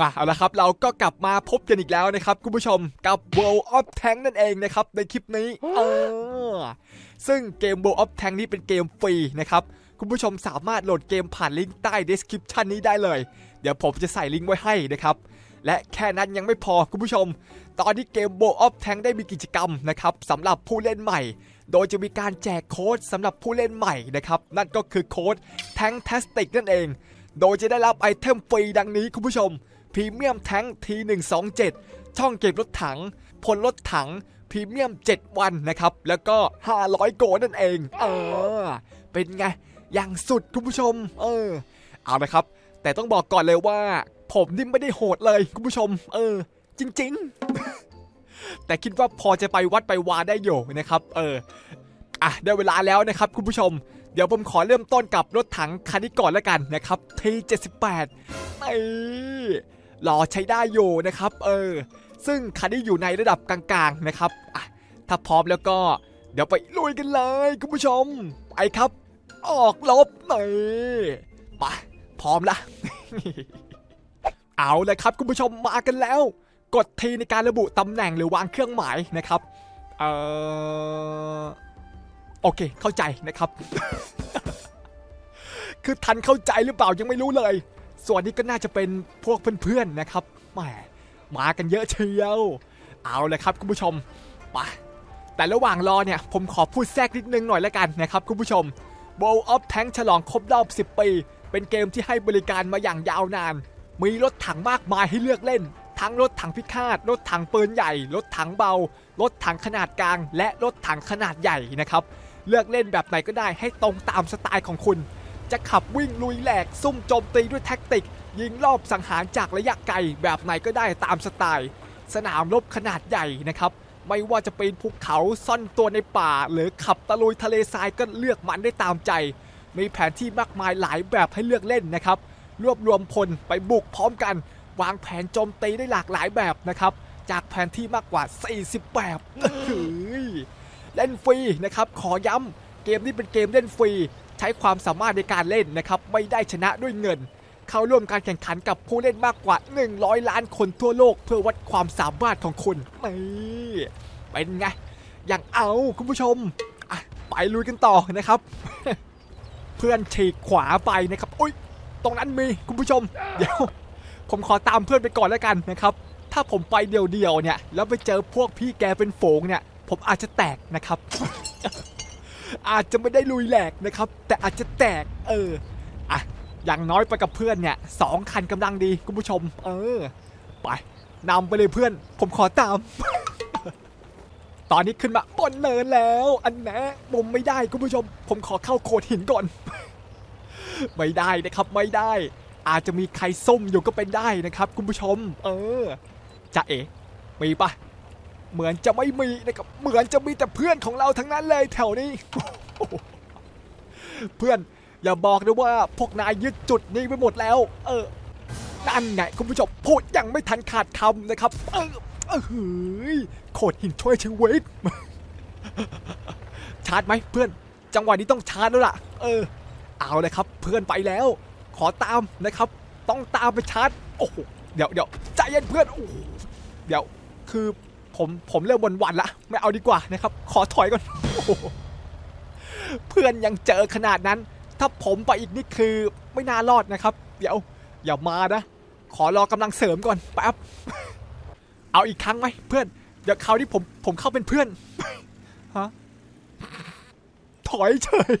มาเอาละครับเราก็กลับมาพบกันอีกแล้วนะครับคุณผู้ชมกับ World of Tank นั่นเองนะครับในคลิปนี้เออซึ่งเกม World of Tank นี้เป็นเกมฟรีนะครับคุณผู้ชมสามารถโหลดเกมผ่านลิงก์ใต้ description นี้ได้เลย เดี๋ยวผมจะใส่ลิงก์ไว้ให้นะครับและแค่นั้นยังไม่พอคุณผู้ชม ตอนนี้เกม World of Tank ได้มีกิจกรรมนะครับสำหรับผู้เล่นใหม่ โดยจะมีการแจกโค้ดสำหรับผู้เล่นใหม่นะครับนั่นก็คือโค้ด Tanktastic นั่นเอง โดยจะได้รับไอเทมฟรีดังนี้คุณผู้ชม พรีเมียมแท้งที127 ช่องเก็บรถถัง พลรถถังพรีเมียม 7 วันนะครับ แล้วก็ 500 โกนั่นเอง เออ เป็นไง อย่างสุดคุณผู้ชม เออ เอาละครับ แต่ต้องบอกก่อนเลยว่า ผมนี่ไม่ได้โหดเลยคุณผู้ชม เออ จริง ๆ แต่คิดว่าพอจะไปวัดไปวาได้อยู่นะครับ เออ อะ ได้เวลาแล้วนะครับคุณผู้ชม เดี๋ยวผมขอเริ่มต้นกับรถถังคันนี้ก่อนแล้วกันนะครับ T78 นี่ รอใช้ได้อยู่นะครับ เออ ซึ่งคันนี้อยู่ในระดับกลางๆนะครับอะถ้าพร้อมแล้วก็เดี๋ยวไปลุยกันเลยคุณผู้ชมไปครับ ออกลบหน่อยไปพร้อมละเอาเลยครับคุณผู้ชมมากันแล้ว กดทีในการระบุตำแหน่งหรือวางเครื่องหมายนะครับเออโอเคเข้าใจนะครับ คือทันเข้าใจหรือเปล่ายังไม่รู้เลย ส่วนนี้ก็น่าจะเป็นพวกเพื่อนๆนะครับแหมมากันเยอะเชียว เอาเลยครับคุณผู้ชมไปแต่ระหว่างรอเนี่ยผมขอพูดแทรกนิดนึงหน่อยล้วกันนะครับคุณผู้ชม World of Tank ฉลองครบรอบ 10 ปี เป็นเกมที่ให้บริการมาอย่างยาวนาน มีรถถังมากมายให้เลือกเล่น ทั้งรถถังพิฆาต รถถังปืนใหญ่ รถถังเบา รถถังขนาดกลาง และรถถังขนาดใหญ่นะครับ เลือกเล่นแบบไหนก็ได้ให้ตรงตามสไตล์ของคุณ จะขับวิ่งลุยแหลก ซุ่มโจมตีด้วยแท็กติก ยิงรอบสังหารจากระยะไกลแบบไหนก็ได้ตามสไตล์ สนามรบขนาดใหญ่นะครับ ไม่ว่าจะเป็นภูเขาซ่อนตัวในป่า หรือขับตะลุยทะเลทรายก็เลือกมันได้ตามใจ มีแผนที่มากมายหลายแบบให้เลือกเล่นนะครับ รวบรวมพลไปบุกพร้อมกัน วางแผนโจมตีได้หลากหลายแบบนะครับ จากแผนที่มากกว่า 40 แบบเฮ้ยเล่นฟรีนะครับ ขอย้ำเกมนี้เป็นเกมเล่นฟรี ใช้ความสามารถในการเล่นนะครับไม่ได้ชนะด้วยเงิน เข้าร่วมการแข่งขันกับผู้เล่นมากกว่า 100 ล้านคนทั่วโลก เพื่อวัดความสามารถของคุณนี่เป็นไง อย่างเอาคุณผู้ชมไปลุยกันต่อนะครับ เพื่อนฉีกขวาไปนะครับอุ้ยตรงนั้นมีคุณผู้ชม เดี๋ยว ผมขอตามเพื่อนไปก่อนแล้วกันนะครับ ถ้าผมไปเดียวๆเนี่ย แล้วไปเจอพวกพี่แกเป็นโฝงเนี่ย ผมอาจจะแตกนะครับ อาจจะไม่ได้ลุยแหลกนะครับ แต่อาจจะแตกเอออะอย่างน้อยไปกับเพื่อนเนี่ยสองคันกำลังดีคุณผู้ชม เออ ไปนำไปเลยเพื่อน ผมขอตาม ตอนนี้ขึ้นมาบนเนินแล้ว อันแนะผมไม่ได้คุณผู้ชม ผมขอเข้าโขดหินก่อน ไม่ได้นะครับไม่ได้ อาจจะมีใครส้มอยู่ก็เป็นได้นะครับ คุณผู้ชม เออจะเอ๋มีปะ เหมือนจะไม่มีนะครับเหมือนจะมีแต่เพื่อนของเราทั้งนั้นเลยแถวนี้ เพื่อนอย่าบอกนะว่าพวกนายยึดจุดนี้ไปหมดแล้ว เออนั่นไงคุณผู้ชมพูดยังไม่ทันขาดคำนะครับ เออเออเฮ้ยโขดหินช่วยชีวิตชาร์จไหมเพื่อน จังหวะนี้ต้องชาร์จแล้วล่ะ เออ เอาเลยครับ เพื่อนไปแล้ว ขอตามนะครับ ต้องตามไปชาร์จ โอ้โหเดี๋ยวเดี๋ยวใจเย็นเพื่อนโอ้โหเดี๋ยวคือ ผมผมเริ่มวันวันๆละไม่เอาดีกว่านะครับ ขอถอยก่อน เพื่อนยังเจอขนาดนั้น ถ้าผมไปอีกนี่คือไม่น่ารอดนะครับ เดี๋ยวอย่ามานะ ขอรอกำลังเสริมก่อนแป๊บเอาอีกครั้งไหมเพื่อน เดี๋ยวคราวนี้ผมผมเข้าเป็นเพื่อนฮะถอยเฉย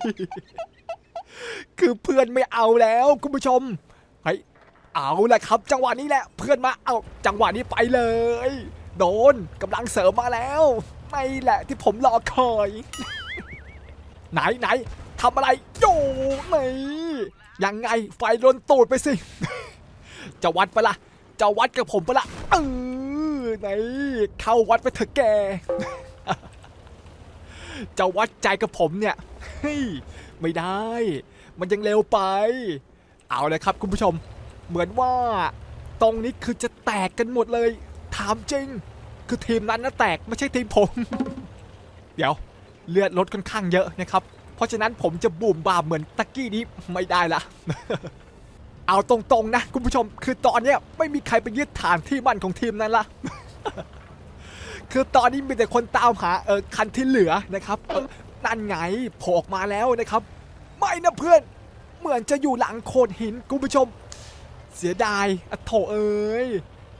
คือเพื่อนไม่เอาแล้วคุณผู้ชมเฮ้ยเอาแหละครับ จังหวะนี้แหละ เพื่อนมาเอาจังหวะนี้ไปเลย โดนกำลังเสริมมาแล้วนี่แหละที่ผมรอคอย ไหนไหนทำอะไรโย่ไหนยังไงไฟโดนตูดไปสิ จะวัดปะละ่ะจะวัดกับผมปะละ่ะเออไหนเข้าวัดไปเถอะแก จะวัดใจกับผมเนี่ยเฮ้ยไม่ได้ มันยังเร็วไป เอาเลยครับคุณผู้ชม เหมือนว่า ตรงนี้คือจะแตกกันหมดเลย ถามจริง คือทีมนั้นนะแตกไม่ใช่ทีมผม เดี๋ยวเลือดลดค่อนข้างเยอะนะครับ เพราะฉะนั้นผมจะบูมบามเหมือนตะกี้นี้ไม่ได้ละ เอาตรงๆนะคุณผู้ชม คือตอนเนี้ยไม่มีใครไปยึดฐานที่มั่นของทีมนั้นละ คือตอนนี้มีแต่คนตามหาเออคันที่เหลือนะครับเออนั่นไงโผล่ออกมาแล้วนะครับ ไม่นะเพื่อน เหมือนจะอยู่หลังโขดหินคุณผู้ชม เสียดายอะโถเอ้ย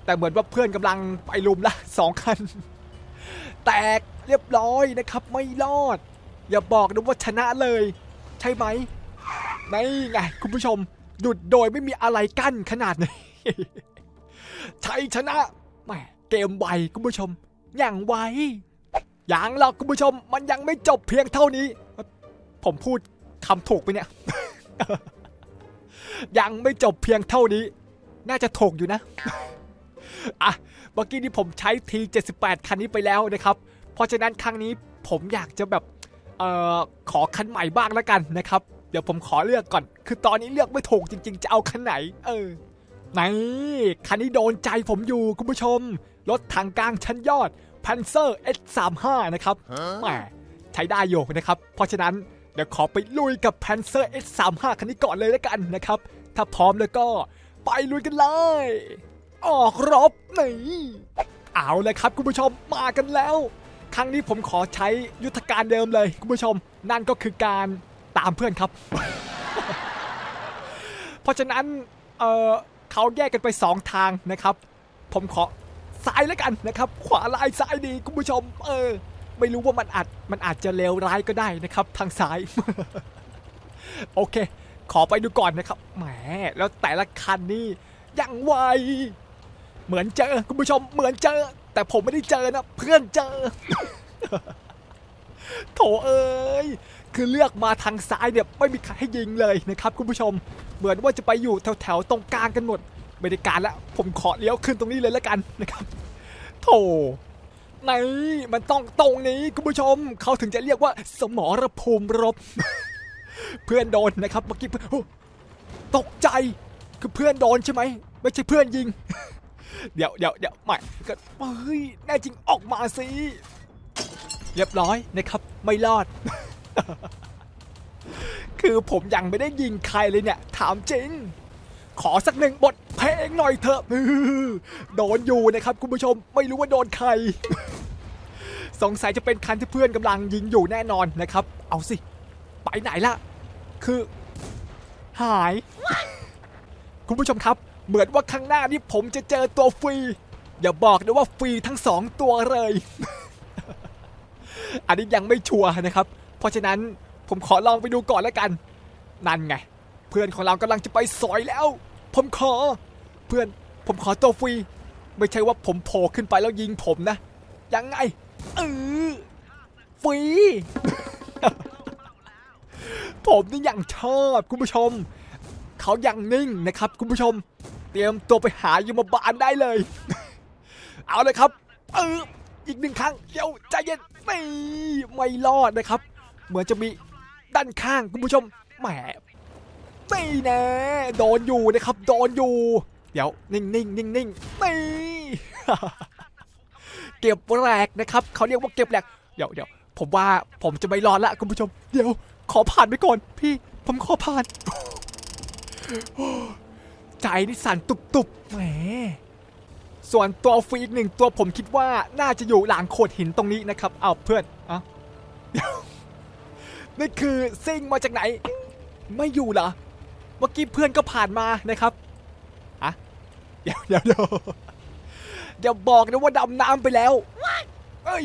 แต่เหมือนว่าเพื่อนกำลังไปลุมละสองคัน แตกเรียบร้อยนะครับไม่รอด อย่าบอกนะว่าชนะเลย ใช่ไหมนี่ไงคุณผู้ชมหยุดโดยไม่มีอะไรกั้นขนาดนี้ชัยชนะแหมเกมไวคุณผู้ชม อย่างไวอย่างหรอกคุณผู้ชม มันยังไม่จบเพียงเท่านี้ ผมพูดคำถูกไปเนี่ย ยังไม่จบเพียงเท่านี้ น่าจะถูกอยู่นะ อะเมื่อกี้นี้ผมใช้ T78 คันนี้ไปแล้วนะครับ เพราะฉะนั้นครั้งนี้ผมอยากจะแบบเอ่อขอคันใหม่บ้างแล้วกันนะครับ เดี๋ยวผมขอเลือกก่อน คือตอนนี้เลือกไม่ถูกจริง ๆ จะเอาคันไหน เออนี่คันนี้โดนใจผมอยู่คุณผู้ชม รถถังกลางชั้นยอด Panzer S35 นะครับแหมใช้ได้อยู่นะครับ เพราะฉะนั้นเดี๋ยวขอไปลุยกับ Panzer S35 คันนี้ก่อนเลยแล้วกันนะครับ ถ้าพร้อมแล้วก็ไปลุยกันเลย ออกรบนี่เอาเลยครับคุณผู้ชมมากันแล้ว ครั้งนี้ผมขอใช้ยุทธการเดิมเลยคุณผู้ชม นั่นก็คือการตามเพื่อนครับ เพราะฉะนั้นเออเขาแยกกันไป 2 ทางนะครับ ผมขอซ้ายแล้วกันนะครับ ขวาลายซ้ายดีคุณผู้ชม เออ ไม่รู้ว่ามันอาจมันอาจจะเลวร้ายก็ได้นะครับ ทางซ้าย โอเค ขอไปดูก่อนนะครับแหมแล้วแต่ละคันนี่ยังไว เหมือนเจอคุณผู้ชมเหมือนเจอ แต่ผมไม่ได้เจอนะ เพื่อนเจอ โถเอ้ยคือเลือกมาทางซ้ายเนี่ยไม่มีใครให้ยิงเลยนะครับคุณผู้ชม เหมือนว่าจะไปอยู่แถวๆตรงกลางกันหมดไม่ได้การแล้วผมขอเลี้ยวขึ้นตรงนี้เลยแล้วกันนะครับโถนี่มันต้องตรงนี้คุณผู้ชม เขาถึงจะเรียกว่าสมรภูมิรบ เพื่อนโดนนะครับเมื่อกี้โอ้ตกใจคือเพื่อนโดนใช่ไหมไม่ใช่เพื่อนยิง เดี๋ยวเดี๋ยวเดี๋ยวไม่ก็เฮ้ยแน่จริงออกมาสิเรียบร้อยนะครับ ไม่รอด คือผมยังไม่ได้ยิงใครเลยเนี่ย ถามจริง ขอสักหนึ่งบทเพลงหน่อยเถอะโดนอยู่นะครับ คุณผู้ชมไม่รู้ว่าโดนใคร สงสัยจะเป็นคันที่เพื่อนกำลังยิงอยู่แน่นอนนะครับ เอาสิ ไปไหนล่ะ คือ หาย คุณผู้ชมครับ เหมือนว่าข้างหน้านี่ผมจะเจอตัวฟรี อย่าบอกนะว่าฟรีทั้งสองตัวเลย อันนี้ยังไม่ชัวร์นะครับ เพราะฉะนั้นผมขอลองไปดูก่อนแล้วกัน นั่นไง เพื่อนของเรากำลังจะไปสอยแล้ว ผมขอ เพื่อนผมขอตัวฟรี ไม่ใช่ว่าผมโผล่ขึ้นไปแล้วยิงผมนะ ยังไงเออฟรี ผมนี่ยังชอบคุณผู้ชม เขายังนิ่งนะครับคุณผู้ชม เตรียมตัวไปหายมบาลได้เลย เอาเลยครับ เอออีกหนึ่งครั้งเดี๋ยวใจเย็นนี่ไม่รอดนะครับ เหมือนจะมีด้านข้างคุณผู้ชมแหมไม่แน่โดนอยู่นะครับ โดนอยู่ เดี๋ยวนิ่งนิ่งนิ่งนิ่งนี่เก็บแรกนะครับเขาเรียกว่าเก็บแรกเดี๋ยวเดี๋ยวผมว่าผมจะไม่รอดละคุณผู้ชม เดี๋ยว ขอผ่านไปก่อน พี่ ผมขอผ่าน ใจนี่สั่นตุบๆแหมส่วนตัวฟรีอีกหนึ่งตัวผมคิดว่าน่าจะอยู่หลังโขดหินตรงนี้นะครับ เอาเพื่อนเอะนี่คือซิ่งมาจากไหน ไม่อยู่เหรอ เมื่อกี้เพื่อนก็ผ่านมานะครับอะเดี๋ยวเดี๋ยวเดี๋ยวเดี๋ยวบอกนะว่าดำน้ำไปแล้วเอ้ย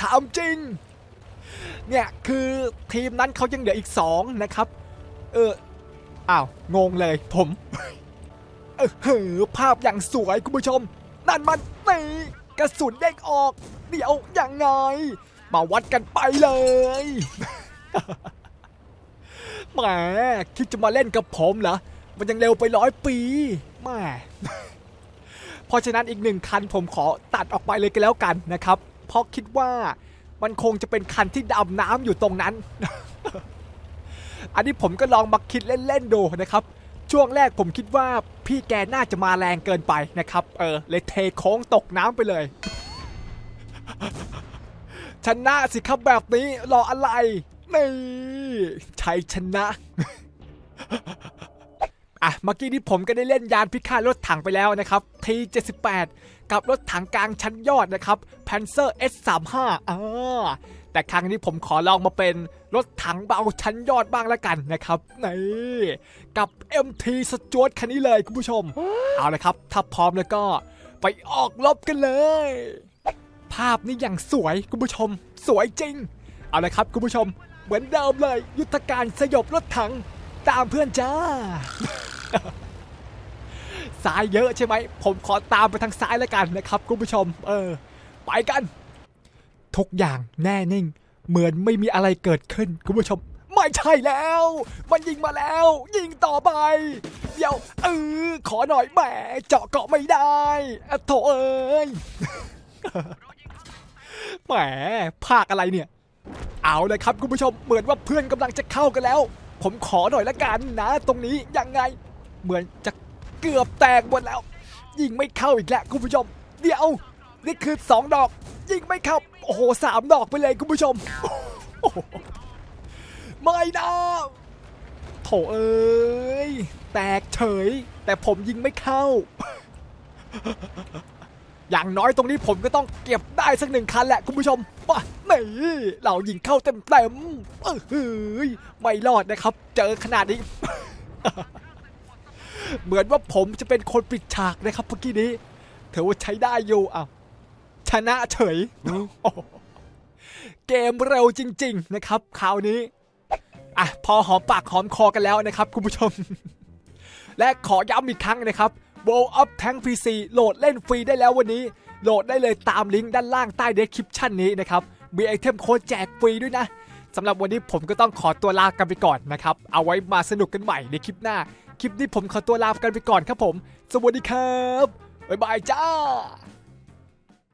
ถามจริง เนี่ยคือทีมนั้นเขายังเหลืออีกสองนะครับ เออ อ้าว งงเลยผมเออเฮ้อภาพอย่างสวยคุณผู้ชม นั่นมันนี่กระสุนเด้งออก เดี๋ยวยังไง มาวัดกันไปเลยแหมคิดจะมาเล่นกับผมเหรอ มันยังเร็วไปร้อยปีแหมเพราะฉะนั้นอีกหนึ่งคันผมขอตัดออกไปเลยก็แล้วกันนะครับ เพราะคิดว่ามันคงจะเป็นคันที่ดำน้ำอยู่ตรงนั้น อันนี้ผมก็ลองมาคิดเล่นๆดูนะครับ ช่วงแรกผมคิดว่าพี่แกน่าจะมาแรงเกินไปนะครับ เออ เลยเทโค้งตกน้ำไปเลย ชนะสิครับแบบนี้รออะไร นี่ชัยชนะอะเมื่อกี้นี้ผมก็ได้เล่นยานพิฆาตรถถังไปแล้วนะครับ T78 กับรถถังกลางชั้นยอดนะครับ Panzer S35 อ่า แต่ครั้งนี้ผมขอลองมาเป็นรถถังเบาชั้นยอดบ้างละกันนะครับนี่กับ MT สจวตคันนี้เลยคุณผู้ชม เอาละครับ ถ้าพร้อมแล้วก็ไปออกรบกันเลย ภาพนี้อย่างสวยคุณผู้ชม สวยจริง เอาละครับคุณผู้ชม เหมือนเดิมเลย ยุทธการสยบรถถังตามเพื่อนจ้า ซ้ายเยอะใช่ไหม ผมขอตามไปทางซ้ายแล้วกันนะครับคุณผู้ชม เออ ไปกัน ทุกอย่างแน่นิ่ง เหมือนไม่มีอะไรเกิดขึ้นคุณผู้ชม ไม่ใช่แล้ว มันยิงมาแล้ว ยิงต่อไป เดี๋ยวเออขอหน่อยแหมเจาะเกาะไม่ได้อะโถเอ้ยแหมภาคอะไรเนี่ย เอาเลยครับคุณผู้ชมเหมือนว่าเพื่อนกำลังจะเข้ากันแล้ว ผมขอหน่อยละกันนะ ตรงนี้ยังไง เหมือนจะเกือบแตกหมดแล้ว ยิงไม่เข้าอีกแล้วคุณผู้ชม เดี๋ยวนี่คือสองดอก ยิงไม่เข้า โอ้โหสามดอกไปเลยคุณผู้ชมไม่นะโถเอ้ย แตกเฉย แต่ผมยิงไม่เข้า อย่างน้อยตรงนี้ผมก็ต้องเก็บได้สักหนึ่งคันแหละคุณผู้ชมป่ะนี่เรายิงเข้าเต็มเต็มๆเออเฮ้ยไม่รอดนะครับ เจอขนาดนี้ เหมือนว่าผมจะเป็นคนปิดฉากนะครับเมื่อกี้นี้ถือว่าใช้ได้อยู่อ้าว ชนะเฉยโอ้โหเกมเร็วจริง ๆ นะครับคราวนี้ อะ พอหอมปากหอมคอกันแล้วนะครับคุณผู้ชม และขอย้ำอีกครั้งนะครับ World of Tank PC โหลดเล่นฟรีได้แล้ววันนี้ โหลดได้เลยตามลิงก์ด้านล่างใต้เดสคริปชันนี้นะครับ มีไอเทมโค้ดแจกฟรีด้วยนะสำหรับวันนี้ผมก็ต้องขอตัวลากันไปก่อนนะครับ เอาไว้มาสนุกกันใหม่ในคลิปหน้า คลิปนี้ผมขอตัวลากันไปก่อนครับผม สวัสดีครับ บ๊ายบายจ้า